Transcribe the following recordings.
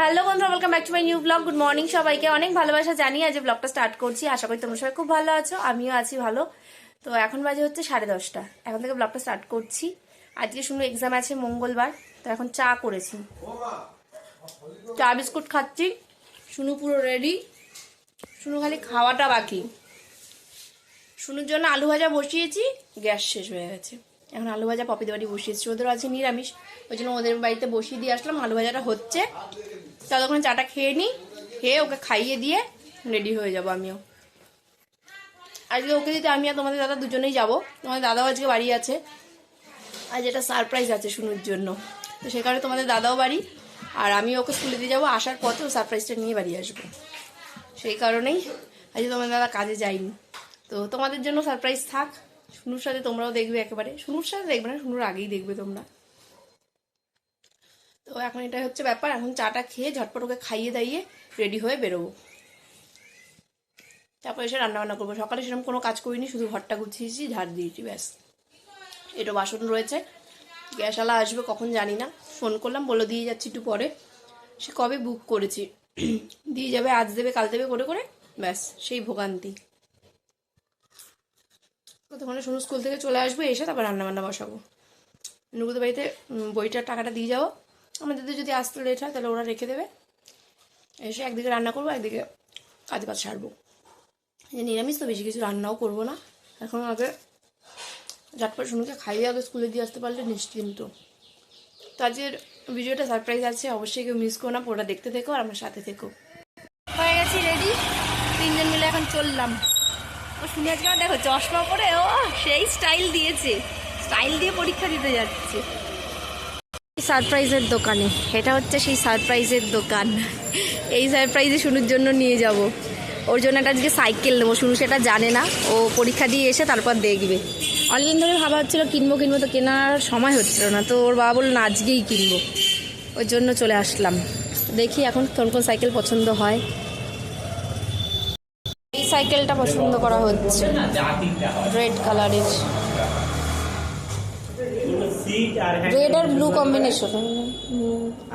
Hello বন্ধুরা welcome back to my new blog good morning সবাইকে। অনেক ভালোবাসা জানি আজ ব্লগটা স্টার্ট করছি। আশা করি তোমরা সবাই খুব ভালো আছো, আমিও আছি ভালো। তো এখন বাজে হচ্ছে সাড়ে দশটা। এখন থেকে ব্লগটা স্টার্ট করছি। আজকে শুনো এক্সাম আছে মঙ্গলবার, তো এখন চা করেছি। চা বিস্কুট খাচ্ছি, শুনু পুরো রেডি শুনু খালি খাওয়াটা বাকি। শুনুর জন্য আলু ভাজা বসিয়েছি, গ্যাস শেষ হয়ে গেছে। এখন আলু ভাজা পপিদের বাড়ি বসিয়েছি। ওদেরও আছে নিরামিষ। ওই জন্য ওদের বাড়িতে বসিয়ে দিয়ে আসলাম, আলু ভাজাটা হচ্ছে। ততক্ষণ চাটা খেয়ে নিই খেয়ে ওকে খাইয়ে দিয়ে রেডি হয়ে যাব আমিও। আজকে ওকে দিতে আমি আর তোমাদের দাদা দুজনেই যাব। তোমাদের দাদাও আজকে বাড়ি আছে। আজ এটা সারপ্রাইজ আছে শুনুর জন্য। তো সে কারণে তোমাদের দাদাও বাড়ি, আর আমি ওকে স্কুলে দিয়ে যাব। আসার পথেও সারপ্রাইজটা নিয়ে বাড়ি আসব। সেই কারণেই আজকে তোমাদের দাদা কাজে যায়নি। তো তোমাদের জন্য সারপ্রাইজ থাক। শুনুর সাথে তোমরাও দেখবে একেবারে। শুনুর সাথে দেখবে না, শুনুর আগেই দেখবে তোমরা। তো এখন এটাই হচ্ছে ব্যাপার। এখন চাটা খেয়ে ঝটপট ওকে খাইয়ে দাইয়ে রেডি হয়ে বেরোবো। তারপর এসে রান্নাবান্না করব। সকালে সেরকম কোনো কাজ করিনি, শুধু ঘরটা গুছিয়েছি, ঝাড় দিয়েছি, ব্যাস। এটা বাসন রয়েছে। গ্যাসওয়ালা আসবে কখন জানি না। ফোন করলাম বলে দিয়ে যাচ্ছি একটু পরে। সে কবে বুক করেছি? দিয়ে যাবে, আজ দেবে, কাল দেবে, করে করে, ব্যাস, সেই ভোগান্তি। ততক্ষণে শুনু স্কুল থেকে চলে আসবে, এসে তারপর রান্না বান্না বসাবো। নুকুদের বাড়িতে বইটার টাকাটা দিয়ে যাব। আমাদের যদি আসতে লেট হয়, তাহলে ওরা রেখে দেবে। এসে একদিকে রান্না করব, একদিকে কাজ বাজ সারবো। এই নিরামিষ, তো বেশি কিছু রান্নাও করব না। এখন আগে ঝটপট শুনুকে খাইয়ে আগে স্কুলে দিয়ে আসতে পারলে নিশ্চিন্ত। তো আজকের ভিডিওটা সারপ্রাইজ আছে, অবশ্যই কেউ মিস করো না, পুরোটা দেখতে থেকো আর আমার সাথে থেকো। হয়ে গেছি রেডি তিনজন মিলে এখন চললাম। ও শুনে আজকে দেখো চশমা পরে, ও সেই স্টাইল দিয়েছে। স্টাইল দিয়ে পরীক্ষা দিতে যাচ্ছে। সারপ্রাইজের দোকানে। এটা হচ্ছে সেই সারপ্রাইজের দোকান। এই সারপ্রাইজে শুনুর জন্য নিয়ে যাব। ওর জন্য একটা আজকে সাইকেল নেব। শুনু সেটা জানে না। ও পরীক্ষা দিয়ে এসে তারপর দেখবে। অনেকদিন ধরে ভাবা হচ্ছিল কিনবো কিনবো তো কেনার সময় হচ্ছিল না। তো ওর বাবা বলল আজকেই কিনবো। ওর জন্য চলে আসলাম। দেখি এখন কোন কোন সাইকেল পছন্দ হয়। এই সাইকেলটা পছন্দ করা হচ্ছে। রেড কালারের। আর রেড আর ব্লু কম্বিনেশন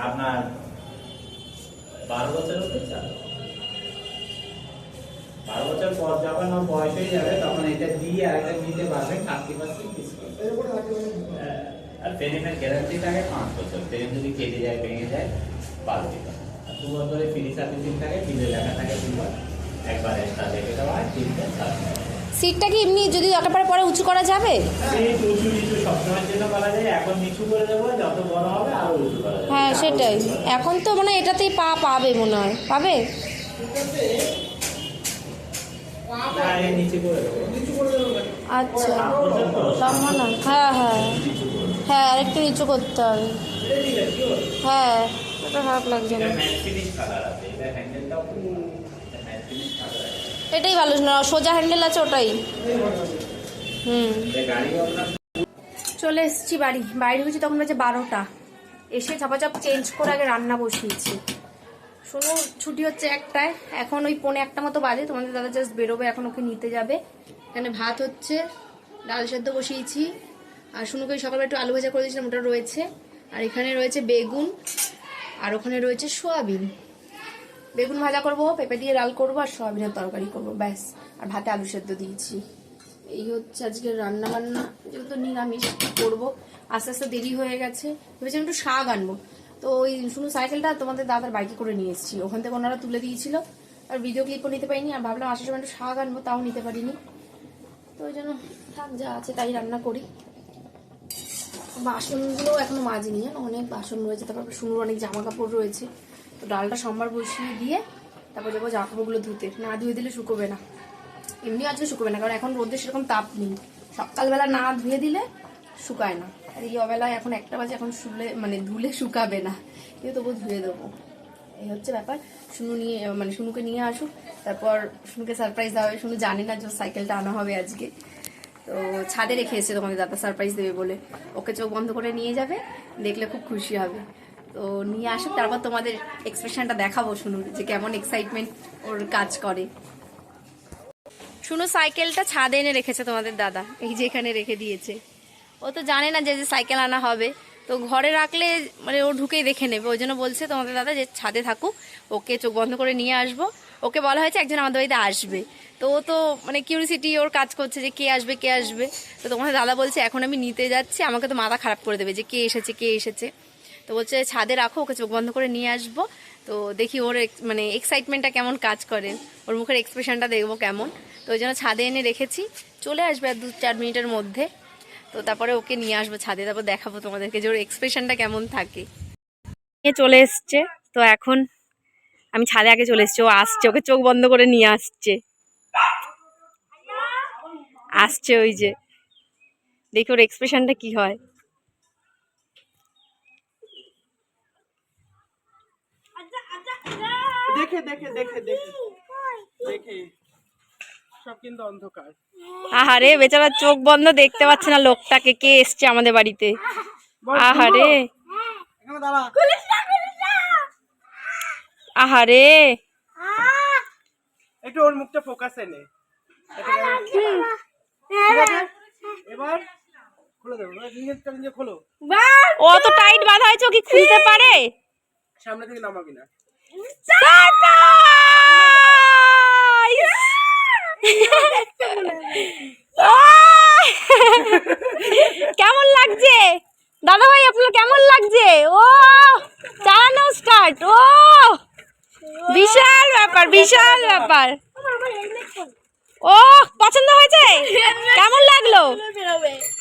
আপনার বারো বছর হতে চান বারো বছর পর যখন ওর বয়স হয়ে যাবে তখন এটা দিয়ে আর একটা নিতে পারবেন থার্টি পার্সেন্ট আর ফ্রেমের গ্যারান্টি থাকে পাঁচ বছর। ফ্রেম যদি কেটে যায় ভেঙে যায় পাল্টে দেয় আর দু বছরে ফ্রি সার্ভিসিং থাকে বিলে লেখা থাকে দুবার একবার এক্সট্রা দেখে দেওয়া হয় তিনটে সার্ভিস সিটটা কি এমনি যদি দরকার পড়ে পরে উঁচু করা যাবে? হ্যাঁ সেটাই। এখন তো মানে এটাতেই পা পাবে মনে হয়। পাবে? দেবো। আচ্ছা। মানে হ্যাঁ হ্যাঁ। হ্যাঁ আরেকটু নিচু করতে হবে। হ্যাঁ এটা খারাপ লাগছে না। এটাই ভালো না, সোজা হ্যান্ডেল আছে ওটাই। হুম। চলে এসেছি বাড়ি। বাইরে হয়েছি তখন বাজে বারোটা। এসে চাপাচাপ চেঞ্জ করে আগে রান্না বসিয়েছি। শোনো, ছুটি হচ্ছে একটায়। এখন ওই পৌনে একটা মতো বাজে। তোমাদের দাদা জাস্ট বেরোবে, এখন ওকে নিতে যাবে। এখানে ভাত হচ্ছে, ডাল সেদ্ধ বসিয়েছি। আর শুনুকে সকালবেলা একটু আলু ভাজা করে দিয়েছিলাম, ওটা রয়েছে। আর এখানে রয়েছে বেগুন, আর ওখানে রয়েছে সোয়াবিন। বেগুন ভাজা করব, পেঁপে দিয়ে ডাল করব, আর সোয়াবিনের তরকারি করব, ব্যাস। আর ভাতে আলু সেদ্ধ দিয়েছি। এই হচ্ছে আজকে রান্না বান্না যেহেতু নিরামিষ করব? আস্তে আস্তে দেরি হয়ে গেছে। ভেবেছিলাম একটু শাক আনব। তো ওই শুধু সাইকেলটা তোমাদের দাদার বাইকে করে নিয়ে এসেছি। ওখান থেকে ওনারা তুলে দিয়েছিল। আর ভিডিও ক্লিপও নিতে পারিনি। আর ভাবলাম আসার সময় একটু শাক আনব, তাও নিতে পারিনি। তো ওই জন্য থাক, যা আছে তাই রান্না করি। বাসনগুলো এখনও মাজিনি। জানো, অনেক বাসন রয়েছে। তারপর শুনুর অনেক জামা কাপড় রয়েছে। তো ডালটা সোমবার বসিয়ে দিয়ে তারপর যাব জামা কাপড়গুলো ধুতে। না ধুয়ে দিলে শুকোবে না। এমনি আজকে শুকোবে না, কারণ এখন রোদের সেরকম তাপ নেই। সকালবেলা না ধুয়ে দিলে শুকায় না। আর এই অবেলায় এখন একটা বাজে এখন শুলে মানে ধুলে শুকাবে না। কিন্তু তবু ধুয়ে দেবো। এই হচ্ছে ব্যাপার। শুনু নিয়ে মানে শুনুকে নিয়ে আসুক। তারপর শুনুকে সারপ্রাইজ দেওয়া হবে। শুনু জানে না যে সাইকেলটা আনা হবে আজকে। তো ছাদে রেখে এসেছে তোমাদের দাদা সারপ্রাইজ দেবে বলে। ওকে চোখ বন্ধ করে নিয়ে যাবে। দেখলে খুব খুশি হবে। তো নিয়ে আসুক তারপর তোমাদের এক্সপ্রেশনটা দেখাবো শুনুন যে কেমন এক্সাইটমেন্ট ওর কাজ করে। শুনো সাইকেলটা ছাদে এনে রেখেছে তোমাদের দাদা, এই যে এখানে রেখে দিয়েছে। ও তো জানে না যে যে সাইকেল আনা হবে, তো ঘরে রাখলে মানে ও ঢুকেই দেখে নেবে। ওই জন্য বলছে তোমাদের দাদা যে ছাদে থাকুক, ওকে চোখ বন্ধ করে নিয়ে আসব। ওকে বলা হয়েছে একজন আমাদের বাড়িতে আসবে। তো ও তো মানে কিউরিসিটি ওর কাজ করছে যে কে আসবে কে আসবে। তো তোমাদের দাদা বলছে, এখন আমি নিতে যাচ্ছি, আমাকে তো মাথা খারাপ করে দেবে যে কে এসেছে কে এসেছে। তো বলছে, ছাদে রাখো, ওকে চোখ বন্ধ করে নিয়ে আসব। তো দেখি ওর মানে এক্সাইটমেন্টটা কেমন কাজ করে। ওর মুখের এক্সপ্রেশনটা দেখব কেমন। তো ওই জন্য ছাদে এনে রেখেছি। চলে আসবে আর দু চার মিনিটের মধ্যে। তো তারপরে ওকে নিয়ে আসব ছাদে, তারপর দেখাবো তোমাদেরকে যে ওর এক্সপ্রেশনটা কেমন থাকে। নিয়ে চলে এসছে। তো এখন আমি ছাদে আগে চলে এসছি। ও আসছে, ওকে চোখ বন্ধ করে নিয়ে আসছে। আসছে ওই যে। দেখি ওর এক্সপ্রেশনটা কি হয়। দেখে দেখে দেখে দেখে। দেখে। সব কিন্তু অন্ধকার। আহারে বেচারা চোখ বন্ধ দেখতে পাচ্ছে না লোকটাকে। কে এসছে আমাদের বাড়িতে? আহারে। আহারে। একটু ওর মুখটা ফোকাস এনে এবার খুলে দেবো। এবার নিজে খোলো। ও তো টাইট বাঁধা হয়েছে ও কি খুলতে পারে? সামনে থেকে নামাবি না। কেমন লাগছে? দাদা ভাই আপনার কেমন লাগছে? ও চালানো স্টার্ট ও! বিশাল ব্যাপার বিশাল ব্যাপার। ও পছন্দ হয়েছে? কেমন লাগল?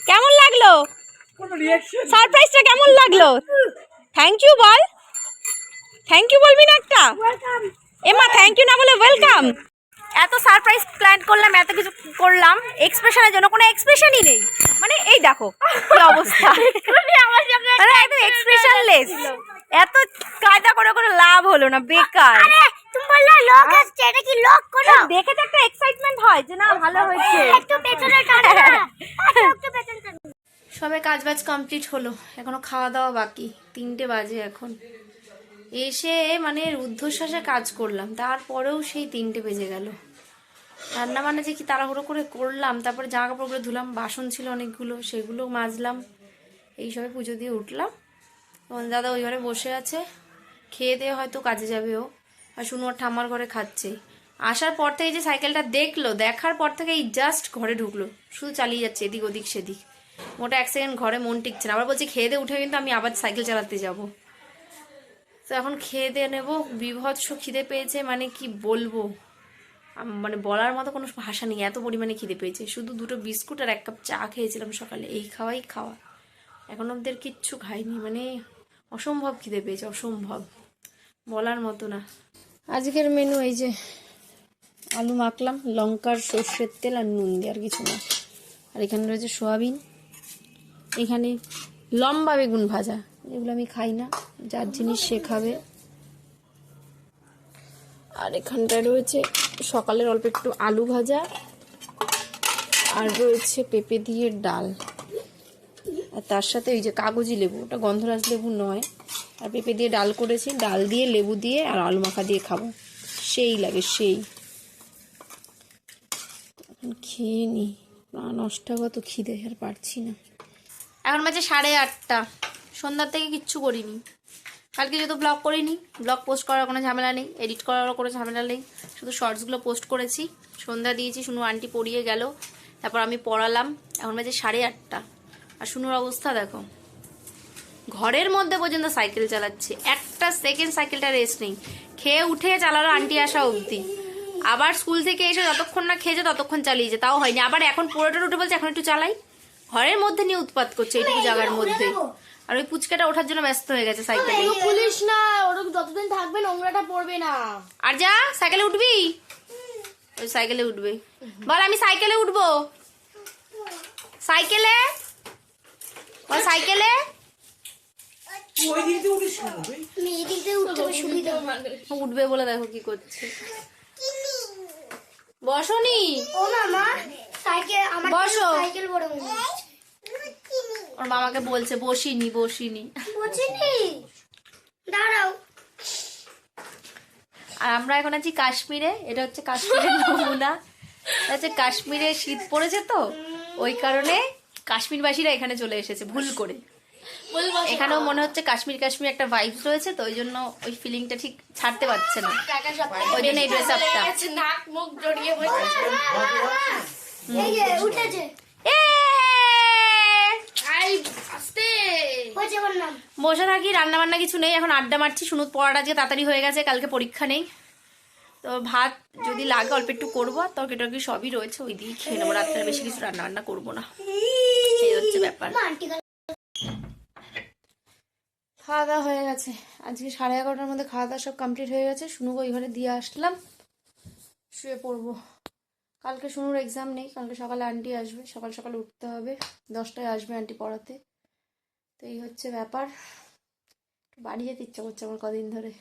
কেমন লাগল? সারপ্রাইজটা কেমন লাগল? থ্যাংক ইউ বল। থ্যাংক ইউ বলবি না একটা? এমা থ্যাংক ইউ না বলে ওয়েলকাম এত সারপ্রাইজ প্ল্যান করলাম এত কিছু করলাম এক্সপ্রেশনের জন্য কোনো এক্সপ্রেশনই নেই। মানে এই দেখো কি অবস্থা। মানে একদম এক্সপ্রেশনলেস এত কায়দা করে কোনো লাভ হলো না বেকার। তুমি বললে লোক আসছে এটা কি লোক কোনো? দেখে তো একটা এক্সাইটমেন্ট হয় যে না ভালো হয়েছে। একটু পেছনে টানো একটু পেছনে টানো। সবে কাজ বাজ কমপ্লিট হলো এখনও খাওয়া দাওয়া বাকি তিনটে বাজে এখন। এসে মানে রুদ্ধশ্বাসে কাজ করলাম। তারপরেও সেই তিনটে বেজে গেল। রান্না বান্না যে কি তাড়াহুড়ো করে করলাম, তারপরে জামা কাপড়গুলো ধুলাম, বাসন ছিল অনেকগুলো, সেগুলো মাজলাম এইসবে পুজো দিয়ে উঠলাম। তখন দাদা ওই ঘরে বসে আছে, খেয়ে দিয়ে হয়তো কাজে যাবে ও। আর শুনো ওর ঠাম্মার ঘরে খাচ্ছে। আসার পর থেকে যে সাইকেলটা দেখল, দেখার পর থেকে এই জাস্ট ঘরে ঢুকলো। শুধু চালিয়ে যাচ্ছে এদিক ওদিক সেদিক। মোটা এক সেকেন্ড ঘরে মন টিকছে না। আবার বলছি, খেয়ে দিয়ে উঠে কিন্তু আমি আবার সাইকেল চালাতে যাব। তো এখন খেয়ে দিয়ে নেব। বিভৎস খিদে পেয়েছে মানে কি বলব? মানে বলার মতো কোনো ভাষা নেই, এত পরিমাণে খিদে পেয়েছে। শুধু দুটো বিস্কুট আর এক কাপ চা খেয়েছিলাম সকালে, এই খাওয়াই খাওয়া। এখন আর কিচ্ছু খাইনি মানে অসম্ভব খিদে পেয়েছে, অসম্ভব। বলার মতো না। আজকের মেনু এই যে আলু মাখলাম, লঙ্কার সর্ষের তেল আর নুন দিয়ে আর কিছু না। আর এখানে রয়েছে সোয়াবিন, এখানে লম্বা বেগুন ভাজা, এগুলো আমি খাই না। যার জিনিস সে খাবে। আর এখানটায় রয়েছে সকালের অল্প একটু আলু ভাজা আর রয়েছে পেঁপে দিয়ে ডাল। আর তার সাথে ওই যে কাগজি লেবু, ওটা গন্ধরাজ লেবু নয়। আর পেঁপে দিয়ে ডাল করেছি, ডাল দিয়ে, লেবু দিয়ে আর আলু মাখা দিয়ে খাব। সেই লাগে, সেই। খেয়ে নি। নষ্ট কত খিদে, আর পারছি না। এখন বাজে সাড়ে আটটা। সন্ধ্যার থেকে কিচ্ছু করিনি। কালকে যেহেতু ব্লগ করিনি ব্লগ পোস্ট করার কোনো ঝামেলা নেই এডিট করারও কোনো ঝামেলা নেই। শুধু শর্টসগুলো পোস্ট করেছি সন্ধ্যা দিয়েছি শুনু আন্টি পড়িয়ে গেল তারপর আমি পড়ালাম এখন বাজে সাড়ে আটটা। আর শুনুর অবস্থা দেখো ঘরের মধ্যে পর্যন্ত সাইকেল চালাচ্ছে একটা সেকেন্ড সাইকেলটা রেস্ট নেই। খেয়ে উঠে চালালো আন্টি আসা অবধি। আবার স্কুল থেকে এসে যতক্ষণ না খেয়েছে ততক্ষণ চালিয়েছে তাও হয়নি। আবার এখন পুরোটা উঠে বলছে এখন একটু চালাই। ঘরের মধ্যে নিয়ে উৎপাত করছে এইটুকু জায়গার মধ্যে। আর ওই পুচকাটা ওঠার জন্য ব্যস্ত হয়ে গেছে সাইকেলে পুলিশ না ওরা যতদিন থাকবে নোংরাটা পড়বে না। আর যা সাইকেলে উঠবি? ওই সাইকেলে উঠবে। বল আমি সাইকেলে উঠবো? সাইকেলে বল সাইকেলে উঠবে বলে দেখো কি করছে। বসনি ও মামা সাইকেল আমার বসো। সাইকেল বড় ওর মামাকে বলছে বসিনি বসিনি। বুঝিনি দাঁড়াও। আর আমরা এখন আছি কাশ্মীরে এটা হচ্ছে কাশ্মীরের নমুনা। হচ্ছে কাশ্মীরে শীত পড়েছে তো ওই কারণে কাশ্মীরবাসীরা এখানে চলে এসেছে ভুল করে। এখানেও মনে হচ্ছে কাশ্মীর কাশ্মীর একটা ভাইবস রয়েছে তো ওই জন্য ওই ফিলিংটা ঠিক ছাড়তে পারছে না। ওই জন্য এই ড্রেস আপটা নাক মুখ জড়িয়ে এই বসে থাকি রান্না বান্না কিছু নেই এখন আড্ডা মারছি শুনুত পড়াটা আজকে তাড়াতাড়ি হয়ে গেছে কালকে পরীক্ষা নেই। তো ভাত যদি লাগে অল্প একটু করব আর তরকারি টরকারি সবই রয়েছে ওই দিকে খেয়ে নেব রাত্রে বেশি কিছু রান্না বান্না করব না। এই হচ্ছে ব্যাপার। খাওয়া দাওয়া হয়ে গেছে। আজকে সাড়ে এগারোটার মধ্যে খাওয়া দাওয়া সব কমপ্লিট হয়ে গেছে। শুনুকে ওই ঘরে দিয়ে আসলাম। শুয়ে পড়ব। কালকে শুনুর এক্সাম নেই, কালকে সকালে আন্টি আসবে, সকাল সকাল উঠতে হবে, দশটায় আসবে আন্টি পড়াতে। তো এই হচ্ছে ব্যাপার। বাড়ি যেতে ইচ্ছা করছে আমার কদিন ধরে।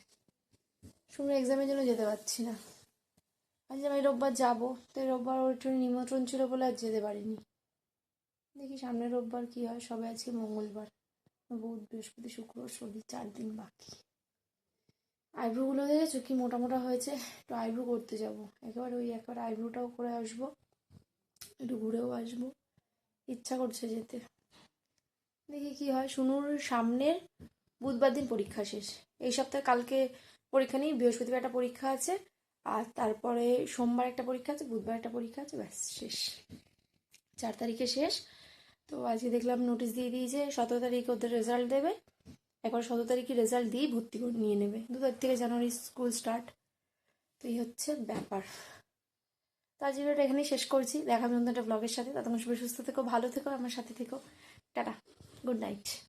শুনুর এক্সামের জন্য যেতে পারছি না। আজ আমি রোববার যাব, তো এই রোববার ওর একটু নিমন্ত্রণ ছিল বলে আর যেতে পারিনি। দেখি সামনের রোববার কি হয়, সবে আজকে মঙ্গলবার। বুধ, বৃহস্পতি, শুক্র, শনি, চার দিন বাকি। আইব্রোগুলো দেখেছ? কি মোটা মোটা হয়েছে? একটু আইব্রো করতে যাব। একেবারে ওই একবার আইব্রোটাও করে আসব। একটু ঘুরেও আসব। ইচ্ছা করছে যেতে। দেখি কি হয়। শুনুর সামনের বুধবার দিন পরীক্ষা শেষ। এই সপ্তাহে কালকে পরীক্ষা নেই, বৃহস্পতিবার একটা পরীক্ষা আছে, আর তারপরে সোমবার একটা পরীক্ষা আছে, বুধবার একটা পরীক্ষা আছে, ব্যাস, শেষ। চার তারিখে শেষ। তো আজকে দেখলাম নোটিশ দিয়ে দিয়েছে, সতেরো তারিখ ওদের রেজাল্ট দেবে। একবার সতেরো তারিখে রেজাল্ট দিয়েই ভর্তি করে নিয়ে নেবে। দু তারিখ থেকে জানুয়ারি স্কুল স্টার্ট তো এই হচ্ছে ব্যাপার। তো আজ ভিডিওটা এখানেই শেষ করছি। দেখা নতুন একটা ব্লগের সাথে। ততক্ষণ সবাই সুস্থ থেকো, ভালো থেকো, আমার সাথে থেকো। Tata good night